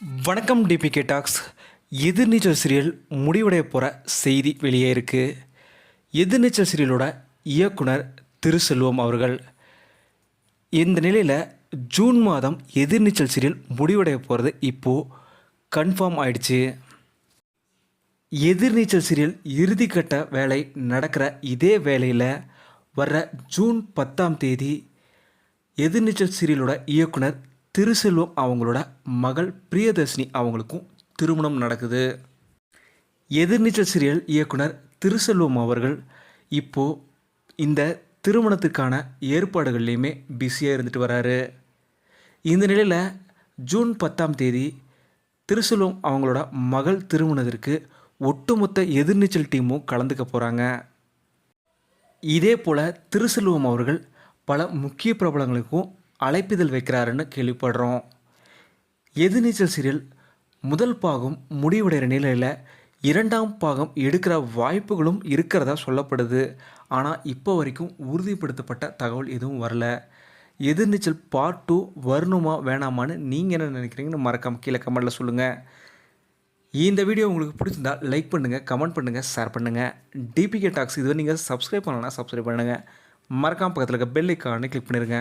வணக்கம் DPK tax. எதிர்நீச்சல் serial முடிவடைய போகிற செய்தி வெளியே இருக்குது எதிர்நீச்சல் சீரியலோட இயக்குனர் திரு செல்வம் அவர்கள். இந்த நிலையில் ஜூன் மாதம் எதிர்நீச்சல் சீரியல் முடிவடைய போகிறது இப்போது கன்ஃபார்ம் ஆயிடுச்சு. எதிர்நீச்சல் சீரியல் இறுதிக்கட்ட வேலை நடக்கிற இதே வேலையில் வர்ற ஜூன் பத்தாம் தேதி எதிர்நீச்சல் சீரியலோட இயக்குனர் திருசெல்வம் அவங்களோட மகள் பிரியதர்ஷினி அவங்களுக்கும் திருமணம் நடக்குது. எதிர்நீச்சல் சீரியல் இயக்குனர் திருசெல்வம் அவர்கள் இப்போது இந்த திருமணத்துக்கான ஏற்பாடுகள்லையுமே பிஸியாக இருந்துட்டு வராரு. இந்த நிலையில் ஜூன் பத்தாம் தேதி திருசெல்வம் அவங்களோட மகள் திருமணத்திற்கு ஒட்டுமொத்த எதிர்நீச்சல் டீமும் கலந்துக்க போகிறாங்க இதே போல் திருசெல்வம் அவர்கள் பல முக்கிய பிரபலங்களுக்கும் அழைப்பிதழ் வைக்கிறாருன்னு கேள்விப்படுறோம். எதிர்நீச்சல் சீரியல்? முதல் பாகம் முடிவடைகிற நிலையில் இரண்டாம் பாகம் எடுக்கிற வாய்ப்புகளும் இருக்கிறதா சொல்லப்படுது. ஆனால் இப்போ வரைக்கும் உறுதிப்படுத்தப்பட்ட தகவல் எதுவும் வரல. எதிர்நீச்சல் பார்ட் டூ வரணுமா வேணாமான்னு நீங்கள் என்ன நினைக்கிறீங்கன்னு மறக்காம கீழே கமெண்ட்டில் சொல்லுங்கள் இந்த வீடியோ உங்களுக்கு பிடிச்சிருந்தா லைக் பண்ணுங்கள் கமெண்ட் பண்ணுங்கள் ஷேர் பண்ணுங்கள் டிபிகே டாக்ஸ் இதுவரை நீங்கள் சப்ஸ்கிரைப் பண்ணலன்னா சப்ஸ்கிரைப் பண்ணுங்கள் மறக்காம பக்கத்தில் இருக்க பெல் ஐக்கானை கிளிக் பண்ணிடுங்க